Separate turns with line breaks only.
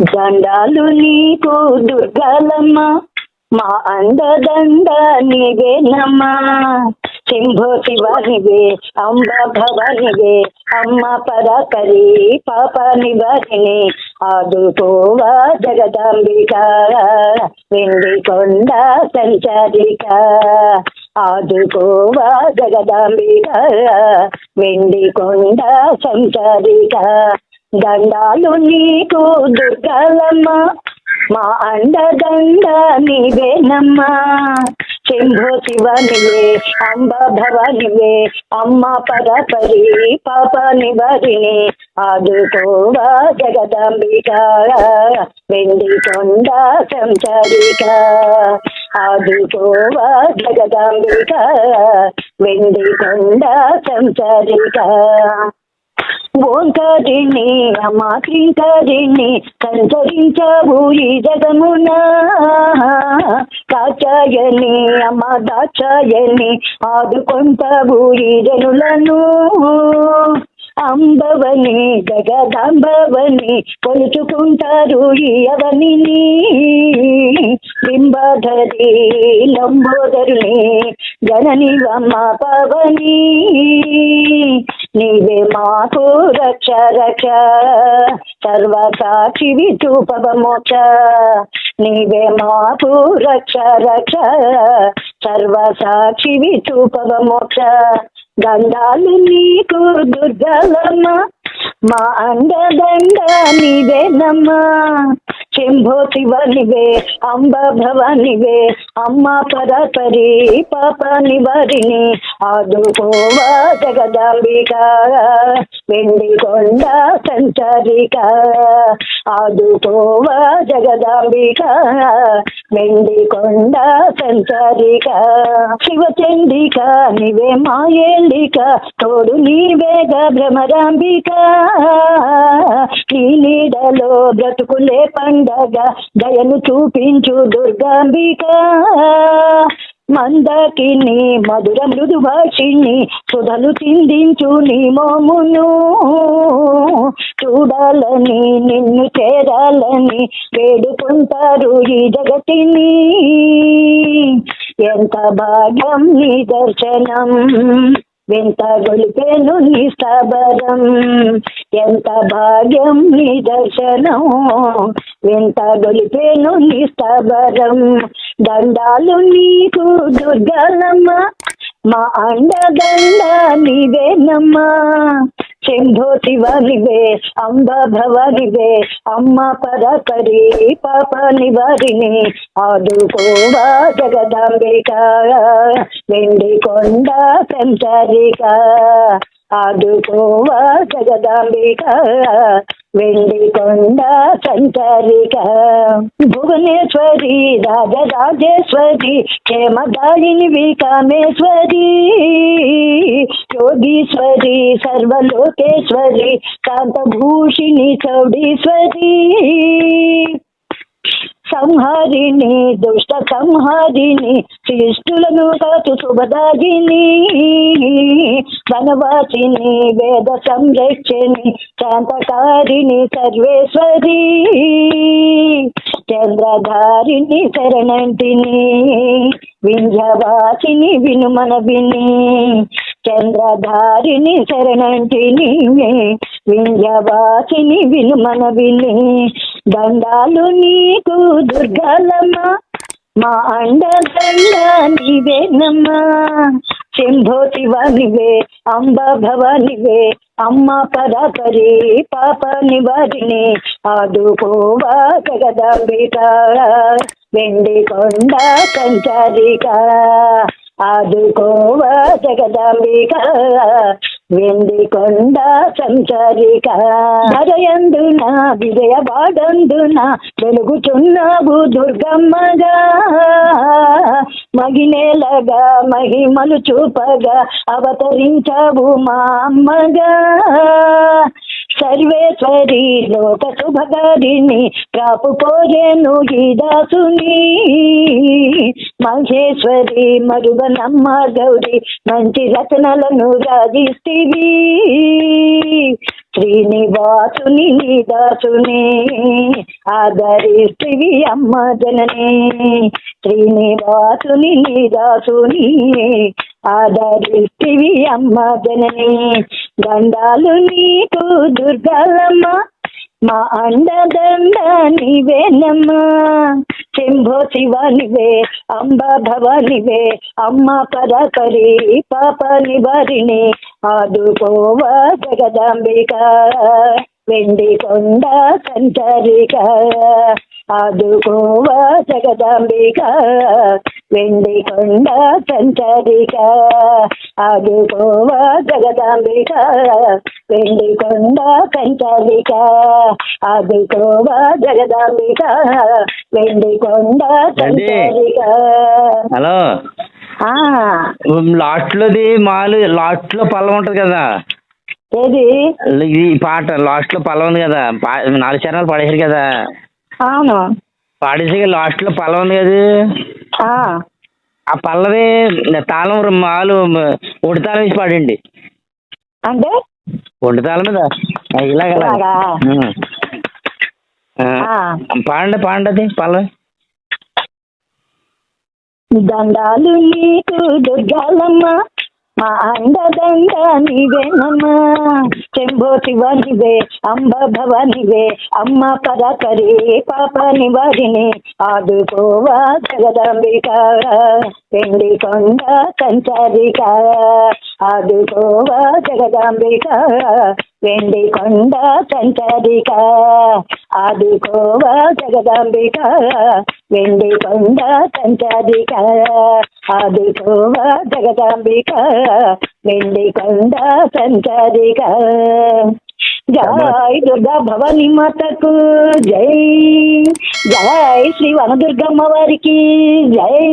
దండాలు నీకు దుర్గాలమ్మ మా అండదండ నీవేనమ్మా శంభో శివానివే అంబ భవానివే అమ్మ పరాకరి పాప నివారిని ఆదుకోవా జగదాంబిక వెండి కొండ సంచారిక. ఆదుకోవా జగదాంబిక వెండి కొండ సంచారిక. దండాలు నీకు దుర్గలమ్మ. మా అండదండ నీవేనమ్మా. శంభో శివనివే అంబ భవనివే అమ్మ పరపరి పాప నివరిని ఆదుకోవా జగదాంబిక వెండి కొండ సంచరిక. ఆదుకోవా జగదాంబిక వెండి కొండ సంచరిక. ఓంకారిణి అమాత్రింకారిణి సంచరించవు ఈ జగమున. కాచాయని అమ్మ దాచాయని ఆదుకొంటావు ఈ జనులను. అంబవని జగదాంబవని కొలుచుకుంటారు ఈ అవనిని. బింబధరి లంబోదరుని జనని అమ్మ పవని నీవే మాకు రక్ష రక్ష. సర్వసాక్షి విధూపవమోక్ష. నీవే మాకు రక్ష రక్ష. సర్వసాక్షి విచూపవ గంధాలు నీకు దుర్గలమ్మ. మా అండదండ నీవేనమ్మా. శంభో శివనివే అంబ భవనివే అమ్మ పరపరి పాప నివరిని ఆదుకోవా జగదాంబిక వెండి కొండ సంచరిక ఆదుకోవా జగదాంబిక వెండి కొండ సంచారిక. శివచండిక నివే మాయేళిక తోడు నీవేగ భ్రమరాంబిక నీడలో బ్రతుకులే పండగ దయను చూపించు దుర్గాంబిక. మందకిని మధుర మృదు భాషిణి సుధలు చిందించు నీ మోమును. చూడాలని నిన్ను చేరాలని వేడుకుంటారు ఈ జగతిని. ఎంత భాగ్యం నీ దర్శనం ఎంత గొలిపేను నీ స్థాబరం ఎంత భాగ్యం నీ దర్శనం? ఎంత గొలిపేను నీ స్థాబరం దండాలు నీకు దుర్గలమ్మ మా అండదండ నీవేనమ్మా. శంభో శివనివే అంబ భవనివే అమ్మ పరకరి పాప నివారిని ఆదుకోవా జగదాంబిక వెండి కొండ సంచారిక ఆదుకోవా జగదాంబిక వెండి కొండ సంచరిక. భువనేశ్వరి రాజరాజేశ్వరి క్షేమదాయిని వికామేశ్వరి యోగీశ్వరి సర్వలోకేశ్వరి కాంతభూషిణి చౌడీశ్వరి. సంహరిణి దుష్ట సంహరిణి శిష్టులను కాచు శుభదాగిని. వనవాసిని వేద సంరక్షణి శాంతకారిణి సర్వేశ్వరి. చంద్రధారిణి శరణంటిని. వింధ్యవాసిని వినుమన విని చంద్రధారిణి శరణంటిని. వింధ్యవాసిని వినుమన విని దండాలు నీకు దుర్గాలమ్మ మా అండదండ నీవేనమ్మా. శంభో శివానివే అంబ భవనివే అమ్మ పరాపరి పాప నివారిని ఆదుకోవా జగదాంబిక. వెండి కొండ సంచారిక. ఆదుకోవా జగదాంబిక వెండి కొండ సంచారిక భరయందున విజయవాడందున వెలుగుచున్నావు దుర్గమ్మగా. మగినేలగా మహిమలు చూపగా అవతరించావు మా అమ్మగా. సర్వేశ్వరి లోక శుభగారిణి ప్రాపు కోరేను ఈ దాసుని. మహేశ్వరి మరుగనమ్మ గౌరి మంచి రచనలను రాజిస్తివి. శ్రీనివాసుని నీ దాసుని ఆదరిస్తివి అమ్మ జనని. శ్రీనివాసుని నీ దాసుని ఆదరిస్తివి అమ్మ జనని. దండాలు నీకు దుర్గాలమ్మ మా అండదండ నీవేనమ్మా శంభో శివానివే అంబ భవానివే అమ్మ పరాకరి పాప నివారిణి ఆదుకోవ జగదాంబిక. వెండి కొండ సంచరిక ఆదుకోవ జగదాంబిక. వెండి కొండ సంచరిక ఆదుకోవా జగదాంబిక వెండి కొండ సంచరిక ఆదుకోవా జగదాంబిక వెండి కొండ సంచరిక.
హలో?
ఆ,
లాస్ట్ లోది మాలు లాస్ట్లో పల్లవి ఉంటది కదా?
ఏది?
ఈ పాట లాస్ట్లో పల్లవి ఉంది కదా? నాలుగు చరణాలు పాడేశారు కదా?
అవును.
పాడేసి లాస్ట్లో పల్లవి ఉంది కదా?
ఆ,
ఆ పల్లవి తాళం మాలు ఒడి తాళం వేసి పాడండి
అంటే?
ఒడి తాళం మీద? ఇలాగ. పాడండి పాడండి అది పల్లవి.
దండాలు నీకు దుర్గాలమ్మ మా అండదండ నీవేనమ్మా చెంబో శివానివే అంబ భవానివే అమ్మ పరాకరి పాప నివారిని ఆదుకోవా జగదంబిక. పెండి కొండ సంచారిక ఆదుకోవా జగదంబిక. వెండి కొండ సంచారిక ఆదుకోవా జగదంబిక. వెండి కొండ సంచారిక ఆదుకోవా జగదాంబిక. వెండి కొండ సంచారిక జై దుర్గా భవాని మాతకు జై. జై శ్రీ వనదుర్గమ్మ వారికి జై.